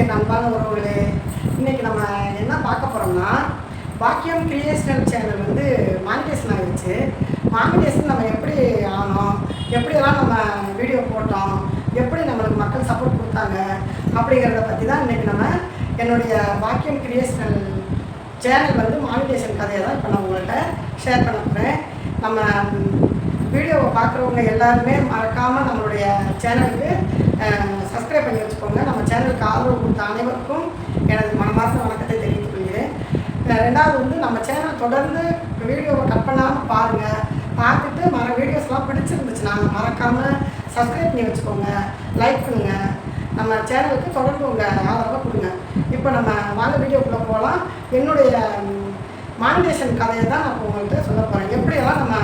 என் அன்பான உறவுகளே இன்னைக்கு நம்ம என்ன பார்க்க போகிறோம்னா பாக்கியம் கிரியேஷனல் சேனல் வந்து மானிட்டேஷன் ஆகிடுச்சு மானிட்டேஷன் நம்ம எப்படி ஆனோம் எப்படியெல்லாம் நம்ம வீடியோ போட்டோம் எப்படி நம்மளுக்கு மக்கள் சப்போர்ட் கொடுத்தாங்க அப்படிங்கிறத பற்றி தான் இன்றைக்கி நம்ம என்னுடைய பாக்கியம் கிரியேஷனல் சேனல் வந்து மானிட்டேஷன் கதையை தான் இப்போ நான் உங்கள்கிட்ட ஷேர் பண்ண போகிறேன் நம்ம வீடியோவை பார்க்குறவங்க எல்லாருமே மறக்காமல் நம்மளுடைய சேனலுக்கு சப்ஸ்கிரைப் பண்ணி வச்சுக்கோங்க. நம்ம சேனலுக்கு ஆதரவு கொடுத்த அனைவருக்கும் எனது மனமார்ந்த வணக்கத்தை தெரிவித்துக் கொள்கிறேன். ரெண்டாவது வந்து நம்ம சேனல் தொடர்ந்து வீடியோவை கட் பண்ணாமல் பாருங்கள் பார்த்துட்டு மர வீடியோஸ்லாம் பிடிச்சிருந்துச்சுன்னா மறக்காமல் சப்ஸ்கிரைப் பண்ணி வச்சுக்கோங்க. லைக் பண்ணுங்க. நம்ம சேனலுக்கு தொடர்ந்து உங்கள் ஆதரவை கொடுங்க. இப்போ நம்ம வாங்க வீடியோக்குள்ளே போகலாம். என்னுடைய மானிடேஷன் கதையை தான் நான் உங்கள்கிட்ட சொல்ல போகிறேன் எப்படியெல்லாம் நம்ம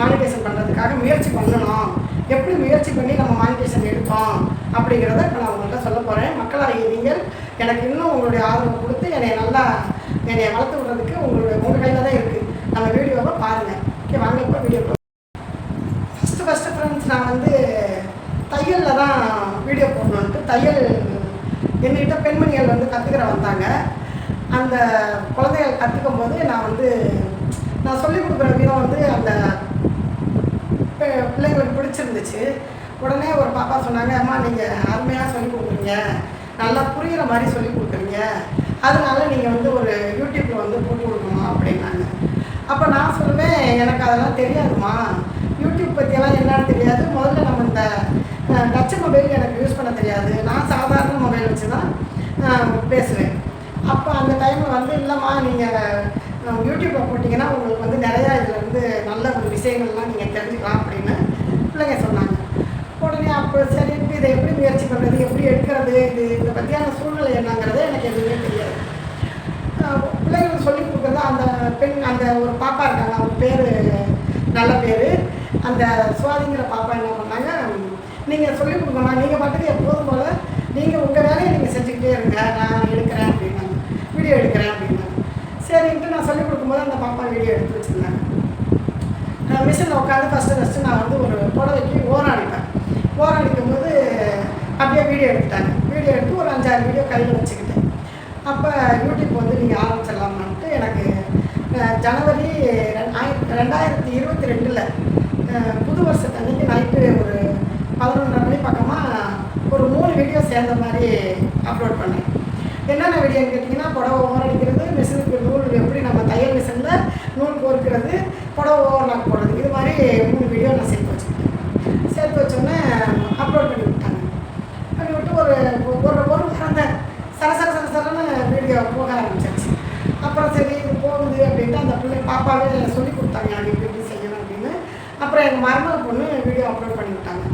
மானிடேஷன் பண்ணுறதுக்காக முயற்சி பண்ணணும்? எப்படி முயற்சி பண்ணி நம்ம மானிட்டேஷன் எடுத்தோம் அப்படிங்கிறத இப்போ நான் உங்கள்கிட்ட சொல்ல போகிறேன் மக்களாகிய நீங்கள் எனக்கு இன்னும் உங்களுடைய ஆதரவு கொடுத்து என்னை நல்லா என்னை வளர்த்து விடுறதுக்கு உங்களுடைய உங்கள் கையில் தான் இருக்குது நம்ம வீடியோவை பாருங்கள் ஓகே வாங்க இப்போ வீடியோ ஃபஸ்ட்டு ஃபஸ்ட்டு ஃப்ரெண்ட்ஸ் நான் வந்து தையலில் தான் வீடியோ போடணுன்ட்டு தையல் என்கிட்ட பெண்மணிகள் வந்து கற்றுக்கிற வந்தாங்க. அந்த குழந்தைகள் கற்றுக்கும் போது நான் வந்து நான் சொல்லிக் கொடுக்குற விதம் வந்து அந்த பிள்ளைங்களுக்கு பிடிச்சிருந்துச்சு. உடனே ஒரு பாப்பா சொன்னாங்க அம்மா நீங்கள் அருமையாக சொல்லிக் கொடுக்குறீங்க. நல்லா புரிகிற மாதிரி சொல்லிக் கொடுக்குறீங்க. அதனால நீங்கள் வந்து ஒரு யூடியூப்பில் வந்து போட்டு கொடுக்கணும்? அப்படின்னாங்க. அப்போ நான் சொல்லுவேன் எனக்கு அதெல்லாம் தெரியாதுமா யூடியூப் பற்றியெல்லாம் என்னன்னு தெரியாது. முதல்ல நம்ம இந்த டச்சு மொபைல் எனக்கு யூஸ் பண்ண தெரியாது. நான் சாதாரண மொபைல் வச்சு தான் பேசுவேன். அப்போ அந்த டைமில் வந்து இல்லைம்மா நீங்கள் யூடியூப்பில் போட்டிங்கன்னா உங்களுக்கு வந்து நிறையா இதில் வந்து நல்ல ஒரு விஷயங்கள்லாம் நீங்கள் தெரிஞ்சுக்கலாம் அப்படின்னு பிள்ளைங்க சொன்னாங்க. உடனே அப்போ சரி இதை எப்படி முயற்சி பண்ணுறது எப்படி எடுக்கிறது? இது இதை பற்றியான சூழ்நிலை என்னங்கிறது எனக்கு எதுவுமே தெரியாது. பிள்ளைங்களுக்கு சொல்லி கொடுக்குறது அந்த பெண் அந்த ஒரு பாப்பா இருக்காங்க. அவங்க பேர் நல்ல பேர். அந்த சுவாதிங்கிற பாப்பா என்ன பண்ணாங்க? நீங்கள் சொல்லிக் கொடுக்கணும் நீங்கள் பாட்டுக்கு எப்போதும் போல் நீங்கள் உங்கள் வேலையை நீங்கள் செஞ்சுக்கிட்டே இருங்க. நான் எடுக்கிறேன் அப்படின்னாங்க. வீடியோ எடுக்கிறேன் அப்படின்னா சரின்ட்டு நான் சொல்லிக் கொடுக்கும்போது அந்த பாப்பா வீடியோ எடுத்து வச்சுருந்தாங்க. மிஷினில் உட்காந்து ஃபஸ்ட்டு ஃபஸ்ட்டு நான் வந்து ஒரு புடவைக்கு ஓராடிப்பேன் அடிப்பேன். போது அடிக்கும்போது அப்படியே வீடியோ எடுத்துட்டாங்க. வீடியோ எடுத்து ஒரு அஞ்சாறு வீடியோ கையில் வச்சுக்கிட்டேன் அப்போ யூடியூப் வந்து நீங்கள் ஆரம்பிச்சிடலாமான்ட்டு எனக்கு ஜனவரி ரெண்டாயிரத்தி இருபத்தி ரெண்டில் புது வருஷத்தன்னைக்கு நைட்டு ஒரு பதினொன்றரை மணி பக்கமாக ஒரு மூணு வீடியோ சேர்ந்த மாதிரி அப்லோட் பண்ணேன். என்னென்ன வீடியோன்னு கேட்டிங்கன்னா புடவை அடிக்கிறது மிஷினுக்கு நூல் எப்படி நம்ம தையல் மிஷினில் நூல் கோர்க்கிறது புடவை ஓவர்லாக் போடுறது இது மாதிரி மூணு வீடியோ நான் சேர்த்து வச்சுக்கிட்டேன் சேர்த்து வச்சோன்னே அப்லோட் பண்ணி விட்டாங்க. பண்ணி விட்டு ஒரு ஒரு ஒரு வாரம் சர சர சர சரன்னு வீடியோ போக ஆரம்பிச்சிருச்சு அப்புறம் சரி இது போகுது அப்படின்ட்டு அந்த பிள்ளை பாப்பாவே சொல்லி கொடுத்தாங்க அது எப்படி செய்யணும் அப்படின்னு. அப்புறம் எங்கள் மருமக பொண்ணு வீடியோ அப்லோட் பண்ணி விட்டாங்க.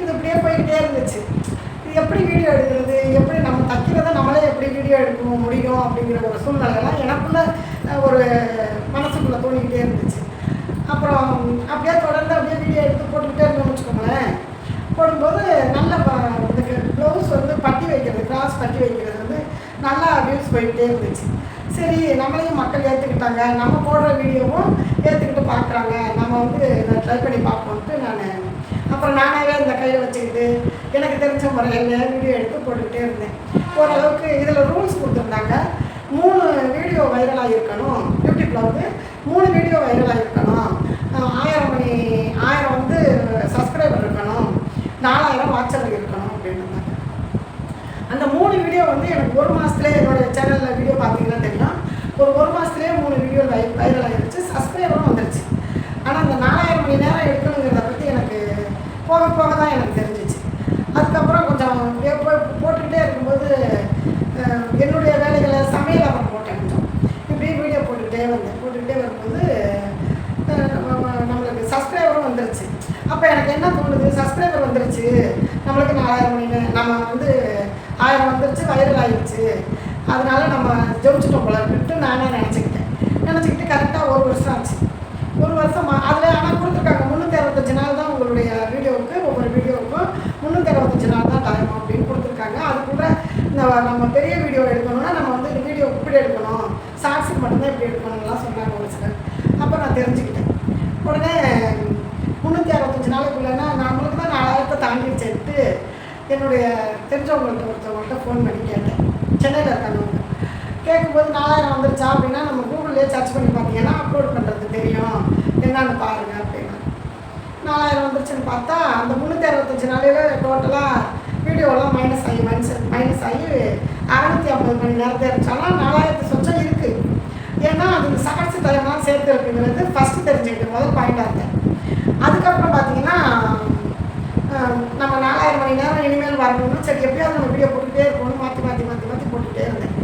இது அப்படியே போய்கிட்டே இருந்துச்சு. எப்படி வீடியோ எடுக்கிறது? எப்படி நம்ம தைக்கிறத நம்மளே எப்படி வீடியோ எடுக்க முடியும் அப்படிங்கிற ஒரு சூழ்நிலையெல்லாம் எனக்குள்ள ஒரு மனசுக்குள்ளே தோணிக்கிட்டே இருந்துச்சு. அப்புறம் அப்படியே தொடர்ந்து அப்படியே வீடியோ எடுத்து போட்டுக்கிட்டே இருந்தோம்னு வச்சுக்கோங்களேன். போடும்போது நல்ல ப- இதுக்கு ப்ளவுஸ் வந்து பட்டி வைக்கிறது கிராஸ் பட்டி வைக்கிறது வந்து நல்லா வியூஸ் போயிட்டே இருந்துச்சு. சரி நம்மளையும் மக்கள் ஏற்றுக்கிட்டாங்க நம்ம போடுற வீடியோவும் ஏற்றுக்கிட்டு பார்க்குறாங்க நம்ம வந்து இதை ட்ரை பண்ணி பார்ப்போம்ட்டு நான். அப்புறம் நானாகவே இந்த கையை வச்சுக்கிட்டு எனக்கு தெரிஞ்ச முறையில் வீடியோ எடுத்து போட்டுக்கிட்டே இருந்தேன். ஓரளவுக்கு இதில் ரூல்ஸ் கொடுத்துருந்தாங்க. மூணு வீடியோ வைரலாக இருக்கணும் யூடியூப்பில் வந்து மூணு வீடியோ வைரலாக இருக்கணும் ஆயிரம் மணி ஆயிரம் வந்து சப்ஸ்கிரைபர் இருக்கணும். நாலாயிரம் வாட்சர் இருக்கணும் அப்படின்னு இருந்தாங்க அந்த மூணு வீடியோ வந்து எனக்கு ஒரு மாதத்துலேயே என்னோட சேனலில் வீடியோ பார்த்தீங்கன்னா தெரியும் ஒரு ஒரு மாதத்துலேயே மூணு வீடியோ வை வைரல் இருந்துச்சு சப்ஸ்கிரைபரும் வந்துருச்சு. ஆனால் அந்த நாலாயிரம் மணி நேரம் எடுக்கணுங்கிறத பற்றி எனக்கு போக போக தான் எனக்கு தெரிஞ்சு அதுக்கப்புறம் கொஞ்சம் அப்படியே போய் போட்டுக்கிட்டே இருக்கும்போது என்னுடைய வேலைகளை சமையல் அப்புறம் போட்டேன். கொஞ்சம் இப்படி வீடியோ போட்டுக்கிட்டே வந்தேன். போட்டுக்கிட்டே வரும்போது நம்ம- நம்மளுக்கு சப்ஸ்கிரைபரும் வந்துருச்சு. அப்போ எனக்கு என்ன தோணுது? சப்ஸ்கிரைபர் வந்துருச்சு. நம்மளுக்கு நாலாயிரம் மணி நம்ம வந்து ஆயிரம் வந்துருச்சு வைரல் ஆயிடுச்சு அதனால நம்ம ஜெயிச்சிட்டோம் போல நானே நினச்சிக்கிட்டேன். நினச்சிக்கிட்டு கரெக்டாக ஒரு வருஷம் ஆச்சு. ஒரு வருஷம் அதில் ஆனால் கொடுத்துருக்காங்க முந்நூற்றி அறுபத்தஞ்சு நாள் தான் உங்களுடைய வீடியோவுக்கு ஒவ்வொரு வீடியோவுக்கும் முந்நூற்றி அறுபத்தஞ்சு நாள் தான் டைம் அப்படின்னு கொடுத்துருக்காங்க அதுக்குள்ள இந்த நம்ம பெரிய வீடியோ எடுக்கணும்னா நம்ம வந்து இந்த வீடியோ இப்படி எடுக்கணும். ஷார்ட்ஸுக்கு மட்டும்தான் இப்படி எடுக்கணும்லாம் சொன்னாங்க ஒரு சிலர். அப்போ நான் தெரிஞ்சுக்கிட்டேன். உடனே முந்நூற்றி அறுபத்தஞ்சு நாளைக்குள்ளேனா நம்மளுக்கு தான் நாலாயிரத்தை தாண்டிடுச்சுட்டு என்னுடைய தெரிஞ்சவங்கள்ட்ட ஒருத்தவங்கள்ட்ட ஃபோன் பண்ணி கேட்டேன். சென்னையில் இருக்காங்க கேட்கும்போது நாலாயிரம் வந்துருச்சா அப்படின்னா நம்ம கூகுள்லேயே சர்ச் பண்ணி பார்த்தீங்கன்னா அப்லோட் பண்ணுறது தெரியும். என்னன்னு பாருங்க அப்படின்னா. நாலாயிரம் வந்துருச்சுன்னு பார்த்தா அந்த முந்நூற்றி அறுபத்தஞ்சு நாளையில் டோட்டலாக வீடியோலாம் மைனஸ் ஆகி மைனஸ் மைனஸ் ஆகி அறநூற்றி ஐம்பது மணி நேரத்தை இருந்துச்சாலும் நாலாயிரத்து சொச்சம் இருக்குது ஏன்னா அது ஷார்ட்ஸ் டைம்லாம் சேர்த்து இருக்குங்கிறது ஃபஸ்ட்டு தெரிஞ்சுக்கிட்ட முதல் பாயிண்டாக இருந்தேன். அதுக்கப்புறம் பார்த்தீங்கன்னா நம்ம நாலாயிரம் மணி நேரம் இனிமேல் வரணும்னு சரி எப்படியாவது நம்ம வீடியோ போட்டுகிட்டே இருக்கணும் மாற்றி மாற்றி மாற்றி மாற்றி போட்டுகிட்டே இருந்தேன்.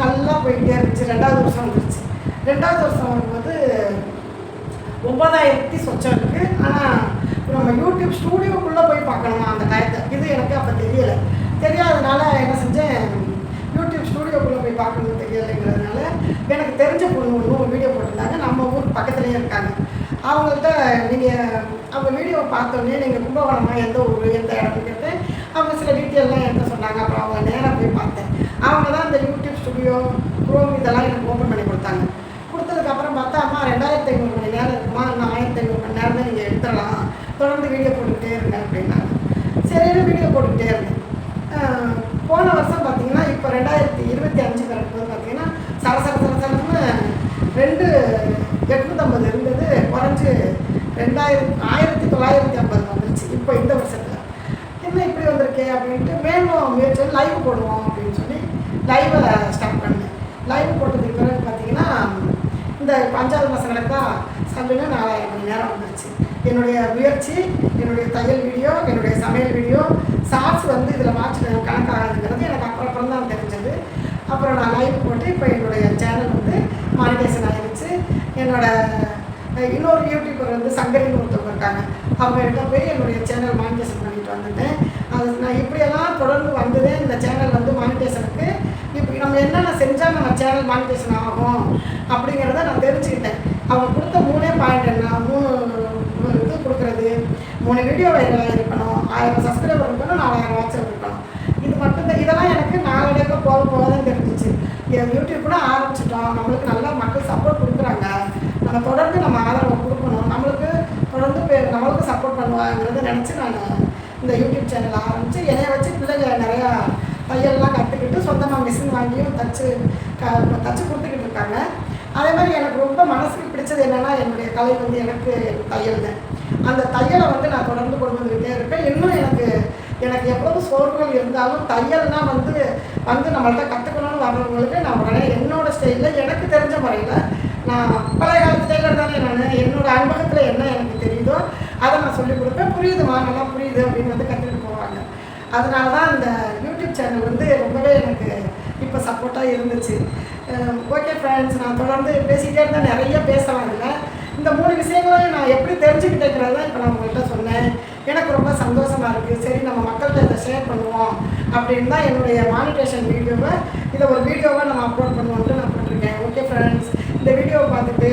நல்லா போயிட்டே இருந்துச்சு. ரெண்டாவது வருஷம் வந்துருச்சு. ரெண்டாவது வருஷம் வரும்போது ஒன்பதாயிரத்தி சொச்சம் இருக்குது ஆனால் நம்ம யூடியூப் ஸ்டூடியோக்குள்ளே போய் பார்க்கணுமா அந்த டயத்தை இது எனக்கு அப்போ தெரியலை. தெரியாததுனால என்ன செஞ்சேன்? யூடியூப் ஸ்டூடியோக்குள்ளே போய் பார்க்கணும்னு தெரியலைங்கிறதுனால எனக்கு தெரிஞ்ச பொண்ணு ஒன்று ஒரு வீடியோ போட்டிருந்தாங்க. நம்ம ஊர் பக்கத்துலேயே இருக்காங்க. அவங்கள்ட்ட நீங்கள் அவங்க வீடியோவை பார்த்தோன்னே நீங்கள் கும்பகோணமாக எந்த ஊர் எந்த இடம்னு கேட்டு அவங்க சில டீட்டெயிலெலாம் என்கிட்ட சொன்னாங்க. அப்புறம் அவங்க நேராக போய் பார்த்தேன். அவங்க தான் இந்த யூடியூப் ஸ்டுடியோ குரோம் இதெல்லாம் எனக்கு ஓப்பன் பண்ணி கொடுத்தாங்க கொடுத்ததுக்கப்புறம் பார்த்தா அம்மா ரெண்டாயிரத்தி ஐநூறு மணி நேரம் இருக்குமா இன்னும் ஆயிரத்தி ஐநூறு மணி நேரம் தான் நீங்கள் எடுத்துடலாம் தொடர்ந்து வீடியோ போட்டுக்கிட்டே இருந்தேன் அப்படின்னாங்க சரின்னு வீடியோ போட்டுக்கிட்டே இருந்தேன். போன வருஷம் பார்த்தீங்கன்னா இப்போ ரெண்டாயிரத்தி இருபத்தி அஞ்சு பிறக்கும்போது பார்த்தீங்கன்னா சரசர சர சர ரெண்டு எட்நூற்றம்பது இருந்தது. குறைஞ்சு ரெண்டாயிரத்தி ஆயிரத்தி தொள்ளாயிரத்தி ஐம்பது வந்துருச்சு இப்போ இந்த வருஷத்தில். என்ன இப்படி வந்திருக்கே அப்படின்ட்டு மேலும் முயற்சி லைவ் போடுவோம் அப்படின்னு சொல்லி லைவை ஸ்டார்ட் பண்ணேன். லைவ் போட்டதுக்கு பிறகு பார்த்தீங்கன்னா இந்த அஞ்சாவது மாதம் கணக்கா சல்லுன்னு நாலாயிரம் மணி நேரம் வந்துருச்சு. என்னுடைய முயற்சி என்னுடைய தையல் வீடியோ என்னுடைய சமையல் வீடியோ ஷார்ட்ஸ் வந்து இதில் வாட்ச் கணக்காகாதுங்கிறது எனக்கு அப்புறம் அப்புறம் தான் தெரிஞ்சது. அப்புறம் நான் லைவ் போட்டு இப்போ என்னுடைய சேனல் வந்து மானிட்டேஷன் ஆகிடுச்சு என்னோடய இன்னொரு யூடியூபர் வந்து சங்கரின்னு ஒருத்தவங்க இருக்காங்க. அவங்ககிட்ட போய் என்னுடைய சேனல் மானிட்டேஷன் பண்ணிட்டு வந்துட்டேன். அது நான் இப்படியெல்லாம் தொடர்ந்து வந்ததே இந்த சேனல் வந்து மானிட்டேஷனுக்கு இப்போ நம்ம என்னென்ன செஞ்சால் நம்ம சேனல் மானிட்டேஷன் ஆகும் அப்படிங்கிறத நான் தெரிஞ்சுக்கிட்டேன். அவங்க கொடுத்த மூணே பாயிண்ட் என்ன? மூணு மூணு வீடியோ வைரலாக இருக்கணும் ஆயிரம் சப்ஸ்கிரைபர் இருக்கணும் நாலாயிரம் வாட்ஸ்அப் இருக்கணும் இது மட்டும்தான் இதெல்லாம் எனக்கு நாளடைவுல போக போக தான் தெரிஞ்சிச்சு. இது யூடியூப் கூட ஆரம்பிச்சிட்டோம். நம்மளுக்கு நல்லா மக்கள் சப்போர்ட் கொடுக்குறாங்க. நம்ம தொடர்ந்து நம்ம ஆதரவை கொடுக்கணும். நம்மளுக்கு தொடர்ந்து நம்மளுக்கு சப்போர்ட் பண்ணுவாங்கிறத நினச்சி நான் இந்த யூடியூப் சேனல் ஆரம்பித்து என்னைய வச்சு பிள்ளைங்க நிறையா தையல்லாம் கற்றுக்கிட்டு சொந்தமாக மிஷின் வாங்கியும் தச்சு க தச்சு கொடுத்துக்கிட்டு இருக்காங்க. அதே மாதிரி எனக்கு ரொம்ப மனசுக்கு பிடிச்சது என்னென்னா என்னுடைய கலை வந்து எனக்கு தையல் தான் அந்த தையலை வந்து நான் தொடர்ந்து கொண்டு வந்துக்கிட்டே இருப்பேன். இன்னும் எனக்கு எனக்கு எவ்வளவு சோர்வுகள் இருந்தாலும் தையல்னா வந்து வந்து நம்மள்ட்ட கற்றுக்கணும்னு வர்றவங்களுக்கு நான் உடனே என்னோட ஸ்டைலில் எனக்கு தெரிஞ்ச முறையில் நான் பழைய காலத்து டெய்லர் தானே நான் என்னோட அனுபவத்தில் என்ன எனக்கு தெரியுதோ அதை நான் சொல்லிக் கொடுப்பேன். புரியுது நல்லா புரியுது அப்படின்னு வந்து கற்றுக்கிட்டு போவாங்க. அதனால தான் அந்த யூடியூப் சேனல் வந்து ரொம்பவே எனக்கு இப்போ சப்போர்ட்டாக இருந்துச்சு. ஓகே ஃப்ரெண்ட்ஸ் நான் தொடர்ந்து பேசிக்கிட்டே இருந்தால் நிறைய பேசலாம் இல்லை இந்த மூணு விஷயங்களையும் நான் எப்படி தெரிஞ்சுக்கிட்டேங்கிறத இப்போ நான் உங்கள்கிட்ட சொன்னேன். எனக்கு ரொம்ப சந்தோஷமாக இருக்குது சரி நம்ம மக்கள்கிட்ட இதை ஷேர் பண்ணுவோம் அப்படின்னு தான் என்னுடைய மானிட்டேஷன் வீடியோவை இதை ஒரு வீடியோவை நம்ம அப்லோட் பண்ணுவோம்ட்டு நான் போட்டிருக்கேன். ஓகே ஃப்ரெண்ட்ஸ் இந்த வீடியோவை பார்த்துட்டு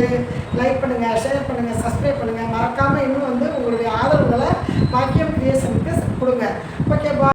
லைக் பண்ணுங்கள் ஷேர் பண்ணுங்கள் சப்ஸ்கிரைப் பண்ணுங்கள் மறக்காமல் இன்னும் வந்து உங்களுடைய ஆதரவுகளை பாக்கியம் கிரியேஷனுக்கு கொடுங்க. ஓகே பா